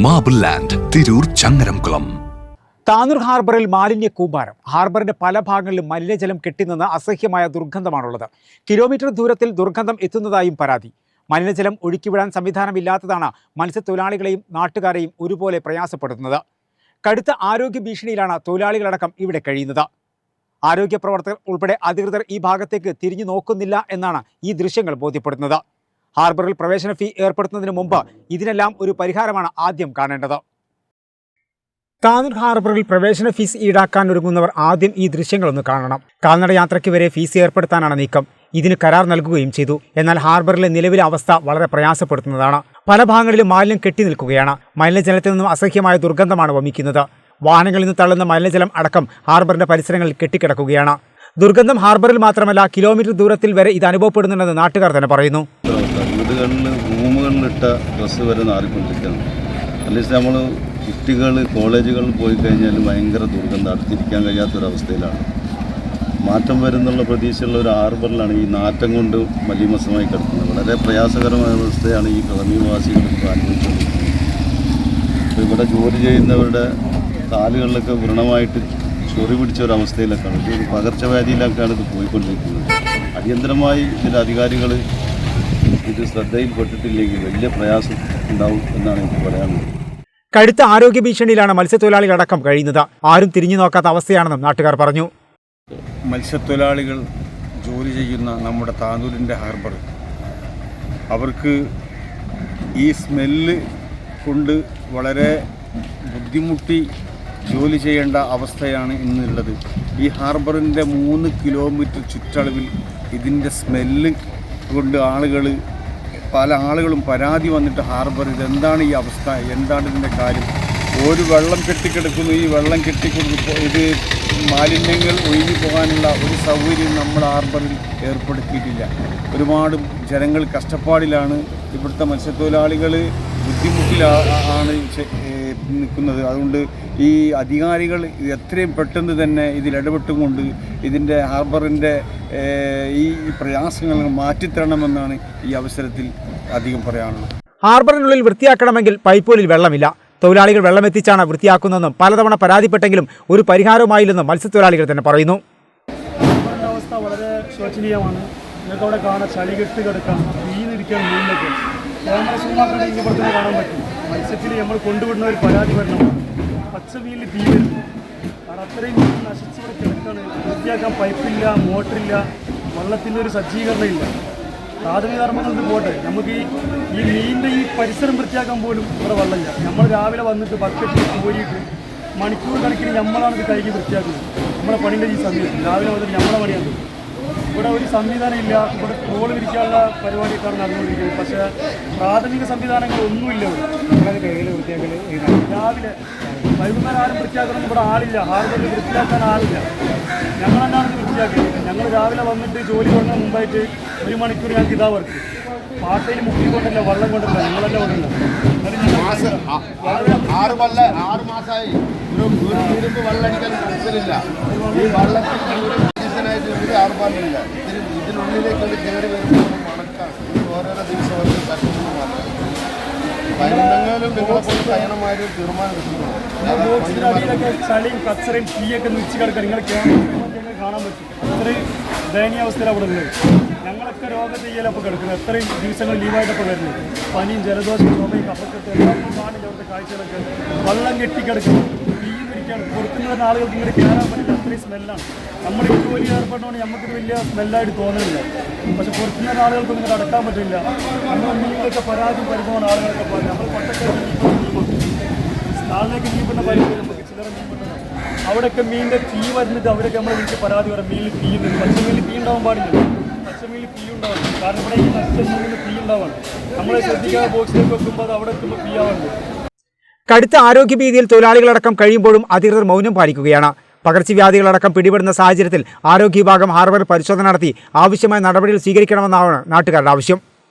Marble land Tirur Changaramkulam Tanur ഹാർബറിൽ മാലിന്യ കൂമ്പാരം. ഹാർബറിന്റെ പല ഭാഗങ്ങളിലും മലിനജലം കെട്ടിനിന്ന് അസഹ്യമായ ദുർഗന്ധമാണുള്ളത്. കിലോമീറ്റർ ദൂരത്തിൽ ദുർഗന്ധം എത്തുന്നതായും പരാതി. മലിനജലം ഒഴുക്കിവിടാൻ സംവിധാനമില്ലാത്തതാണ് മത്സ്യത്തൊഴിലാളികളെയും നാട്ടുകാരെയും ഒരുപോലെ പ്രയാസപ്പെടുത്തുന്നത് കടുത്ത ആരോഗ്യ ഭീഷണിയിലാണ് തൊഴിലാളികളടക്കം ഇവിടെ കഴിയുന്നത്. ആരോഗ്യ പ്രവർത്തകർ ഉൾപ്പെടെ അധികൃതർ ഈ ഭാഗത്തേക്ക് തിരിഞ്ഞു നോക്കുന്നില്ല എന്നാണ് ഈ ദൃശ്യങ്ങൾ ബോധ്യപ്പെടുത്തുന്നത്. ഹാർബറിൽ പ്രവേശന ഫീ ഏർപ്പെടുത്തുന്നതിന് മുമ്പ് ഇതിനെല്ലാം ഒരു പരിഹാരമാണ് ആദ്യം കാണേണ്ടത്. താനൂർ ഹാർബറിൽ പ്രവേശന ഫീസ് ഈടാക്കാൻ ഒരുങ്ങുന്നവർ ആദ്യം ഈ ദൃശ്യങ്ങളൊന്ന് കാണണം. കാൽനട യാത്രയ്ക്ക് വരെ ഫീസ് ഏർപ്പെടുത്താനാണ് നീക്കം. ഇതിന് കരാർ നൽകുകയും ചെയ്തു. എന്നാൽ ഹാർബറിലെ നിലവിലെ അവസ്ഥ വളരെ പ്രയാസപ്പെടുത്തുന്നതാണ്. പല ഭാഗങ്ങളിലും മാലിന്യം കെട്ടി നിൽക്കുകയാണ്. മലിനജലത്തിൽ നിന്നും അസഹ്യമായ ദുർഗന്ധമാണ് വമിക്കുന്നത്. വാഹനങ്ങളിൽ നിന്ന് തള്ളുന്ന മലിനജലം അടക്കം ഹാർബറിന്റെ പരിസരങ്ങളിൽ കെട്ടിക്കിടക്കുകയാണ്. ദുർഗന്ധം ഹാർബറിൽ മാത്രമല്ല കിലോമീറ്റർ ദൂരത്തിൽ വരെ ഇത് അനുഭവപ്പെടുന്നുണ്ടെന്ന് നാട്ടുകാർ തന്നെ പറയുന്നു. വീടുകളിൽ റൂമുകളിലിട്ട ഡ്രസ്സ് വരെ നാറിക്കൊണ്ടിരിക്കുകയാണ്. അറ്റ്ലീസ്റ്റ് നമ്മൾ കുട്ടികൾ കോളേജുകളിൽ പോയി കഴിഞ്ഞാൽ ഭയങ്കര ദുർഗന്ധം അടുത്തിരിക്കാൻ കഴിയാത്തൊരവസ്ഥയിലാണ്. മാറ്റം വരുന്നുള്ള പ്രതീക്ഷയുള്ള ഒരു ആർബറിലാണ് ഈ നാറ്റം കൊണ്ട് മലീമസമായി കിടക്കുന്നത്. വളരെ പ്രയാസകരമായ അവസ്ഥയാണ് ഈ സമീപവാസികൾ ഇപ്പോൾ അനുഭവിച്ചുകൊണ്ടിരിക്കുന്നത്. ഇവിടെ ജോലി ചെയ്യുന്നവരുടെ കാലുകളിലൊക്കെ വൃണമായിട്ട് ചൊറി പിടിച്ച ഒരു ഇത് പകർച്ചവ്യാധിയിലൊക്കെയാണ് ഇത് പോയിക്കൊണ്ടിരിക്കുന്നത്. അടിയന്തരമായി ഇതിന്റെ അധികാരികൾ ഇത് ശ്രദ്ധയിൽപ്പെട്ടിട്ടില്ലെങ്കിൽ വലിയ പ്രയാസം ഉണ്ടാവും എന്നാണ് എനിക്ക് പറയാനുള്ളത്. കടുത്ത ആരോഗ്യ ഭീഷണിയിലാണ് മത്സ്യത്തൊഴിലാളികളടക്കം കഴിയുന്നത്. ആരും തിരിഞ്ഞു നോക്കാത്ത അവസ്ഥയാണെന്നും നാട്ടുകാർ പറഞ്ഞു. മത്സ്യത്തൊഴിലാളികൾ ജോലി ചെയ്യുന്ന നമ്മുടെ താനൂരിന്റെ ഹാർബർ. അവർക്ക് ഈ സ്മെല്ല് കൊണ്ട് വളരെ ബുദ്ധിമുട്ടി ജോലി ചെയ്യേണ്ട അവസ്ഥയാണ് ഇന്നുള്ളത്. ഈ ഹാർബറിന്റെ മൂന്ന് കിലോമീറ്റർ ചുറ്റളവിൽ ഇതിന്റെ സ്മെല്ല് കൊണ്ട് ആളുകൾ പല ആളുകളും പരാതി വന്നിട്ട് ഹാർബർ എന്താണ് ഈ അവസ്ഥ എന്താണ് ഇതിന്റെ കാര്യം? ഒരു വെള്ളം കെട്ടിക്കിടക്കുന്നു ഈ വെള്ളം കെട്ടിക്കൊടുക്കും ഇത് മാലിന്യങ്ങൾ ഒഴുകി പോകാനുള്ള ഒരു സൗകര്യം നമ്മൾ ഹാർബറിൽ ഏർപ്പെടുത്തിയിട്ടില്ല. ഒരുപാട് ജനങ്ങൾ കഷ്ടപ്പാടിലാണ് ഇവിടുത്തെ മത്സ്യത്തൊഴിലാളികൾ ബുദ്ധിമുട്ടിലാണ് നിൽക്കുന്നത്. അതുകൊണ്ട് ഈ അധികാരികൾ എത്രയും പെട്ടെന്ന് തന്നെ ഇതിൽ ഇടപെട്ടുകൊണ്ട് ഇതിന്റെ ഹാർബറിന്റെ ഈ പ്രയാസങ്ങൾ മാറ്റിത്തരണമെന്നാണ് ഈ അവസരത്തിൽ അധികം പറയാനുള്ളത്. ഹാർബറിനുള്ളിൽ വൃത്തിയാക്കണമെങ്കിൽ പൈപ്പോലിൽ വെള്ളമില്ല. തൊഴിലാളികൾ വെള്ളമെത്തിച്ചാണ് വൃത്തിയാക്കുന്നതെന്നും പലതവണ പരാതിപ്പെട്ടെങ്കിലും ഒരു പരിഹാരവുമായില്ലെന്നും മത്സ്യത്തൊഴിലാളികൾ തന്നെ പറയുന്നു. അവസ്ഥ വളരെ ശോചനീയമാണ്. നിങ്ങൾക്ക് അവിടെ കാണാൻ ചളികെട്ട് കിടക്കാം മീനിരിക്കാൻ മീനിലൊക്കെ പറ്റും. മത്സ്യത്തിൽ നമ്മൾ കൊണ്ടുവിടുന്ന ഒരു പരാതി വരണം. പച്ച മീനിൽ തീ വരുന്നു കാരണം അത്രയും നശിച്ചു ഇവിടെ കിടക്കാണ് വൃത്തിയാക്കാൻ പൈപ്പില്ല മോട്ടറില്ല വള്ളത്തിന്റെ ഒരു സജ്ജീകരണം ഇല്ല പ്രാഥമിക ധർമ്മങ്ങൾ പോട്ടെ. നമുക്ക് ഈ മീനിന്റെ ഈ പരിസരം വൃത്തിയാക്കാൻ പോലും ഇവിടെ വള്ളമില്ല. നമ്മൾ രാവിലെ വന്നിട്ട് ബക്കറ്റിൽ പോയിട്ട് മണിക്കൂർ കണക്കിന് നമ്മളാണ് ഇത് കഴുകി വൃത്തിയാക്കുന്നത്. നമ്മളെ പണിന്റെ ഈ സമയത്ത് രാവിലെ വന്നിട്ട് നമ്മളെ പണിയാണ് ഇവിടെ ഒരു സംവിധാനം ഇല്ല. ഇവിടെ ട്രോൾ വിരിക്കാനുള്ള പരിപാടിയൊക്കെയാണ് നടന്നുകൊണ്ടിരിക്കുന്നത്. പക്ഷേ പ്രാഥമിക സംവിധാനങ്ങൾ ഒന്നുമില്ല ഇവിടെ രാവിലെ വൈകുന്നേരം ആരും വൃത്തിയാക്കണം ഇവിടെ ആളില്ല. ഹാർബറിൽ വൃത്തിയാക്കാൻ ആളില്ല. ഞങ്ങൾ ഇത് വൃത്തിയാക്കിയത്? ഞങ്ങൾ രാവിലെ വന്നിട്ട് ജോലി തുടങ്ങുന്ന മുമ്പായിട്ട് ഒരു മണിക്കൂർ ഞങ്ങൾക്ക് ഇതാ വർക്ക് പാട്ടയിൽ മുക്കി കൊണ്ടല്ല വെള്ളം കൊണ്ടല്ല ഞങ്ങളല്ല കൊണ്ടല്ല. ആറ് കൊല്ല ആറ് മാസമായി ഒരു വെള്ളമടിക്കാൻ മനസ്സിലില്ല ഈ വെള്ളത്തിന് സീസണായിട്ട് ഒരു ആർഭാടില്ല ഇതിന് ഇതിനുള്ളിലേക്ക് ഒരു കയറി വരുമ്പോൾ മണക്കാണ്. ഓരോരോ ദിവസം ഓരോ തട്ടുന്നു ഭയങ്കരം നിങ്ങളെ കൊണ്ട് ബോക്സിന്റെ അടിയിലൊക്കെ ചളിയും കച്ചറയും തീയൊക്കെ നിച്ച് കിടക്കുക നിങ്ങൾ കാണാൻ പറ്റും. അത്രയും ദയനീയാവസ്ഥയിൽ അവിടെ ഉള്ളത് ഞങ്ങളൊക്കെ ചെയ്യലപ്പോൾ കിടക്കുന്നത് എത്രയും ദിവസങ്ങൾ ലീവായിട്ടപ്പോൾ വരുന്നത് പനിയും ജലദോഷം ചുമയും കഫക്കെട്ട് എല്ലാം കാണില്ല അവിടുത്തെ കാഴ്ചകളൊക്കെ വെള്ളം കെട്ടിക്കിടക്കുന്നു. ഈ നിൽക്കുകയാണ് പുറത്തുനിന്ന് വരുന്ന ആളുകൾക്ക് ഇങ്ങനെ കയറാൻ പറ്റില്ല അത്രയും സ്മെല്ലാണ് നമ്മുടെ ഈ ജോലി ഏർപ്പെടുന്നതുകൊണ്ട് നമുക്കിത് വലിയ സ്മെല്ലായിട്ട് തോന്നുന്നില്ല. പക്ഷെ പുറത്തുനിന്ന് ആളുകൾക്ക് ആളുകൾക്കൊന്നും ഇങ്ങനെ അടക്കാൻ പറ്റില്ല. നമ്മൾ മീനൊക്കെ പരാതി പരിപോകുന്ന ആളുകളൊക്കെ പറഞ്ഞു നമ്മൾ പട്ടൊക്കെ ആളിലേക്ക് നീപ്പിടുന്ന പരിപാടി നമുക്ക് മീൻ പെണ്ണ അവിടെയൊക്കെ മീനിന്റെ തീ വരുന്നിട്ട് അവരൊക്കെ നമ്മളെ വീട്ടിൽ പരാതി പറയും. മീനിൽ തീ ഉണ്ട്. പച്ചമീനിൽ തീ ഉണ്ടാവാൻ പാടില്ല. പച്ചമീനിൽ തീ ഉണ്ടാവും കാരണം ഇവിടെ ഈ നഷ്ട മീനിൽ തീ ഉണ്ടാവാണ്. നമ്മളെ ശ്രദ്ധിക്കാതെ ബോക്സിലേക്ക് വെക്കുമ്പോൾ അത് അവിടെ എത്തുമ്പോൾ തീ ആവുന്നുണ്ട് കടുത്ത ആരോഗ്യ ഭീതിയിൽ തൊഴിലാളികളടക്കം കഴിയുമ്പോഴും അധികൃതർ മൗനം പാലിക്കുകയാണ്. പകർച്ചവ്യാധികളടക്കം പിടിപെടുന്ന സാഹചര്യത്തിൽ ആരോഗ്യ വിഭാഗം ഹാർബർ പരിശോധന നടത്തി ആവശ്യമായ നടപടികൾ സ്വീകരിക്കണമെന്നാണ് നാട്ടുകാരുടെ ആവശ്യം.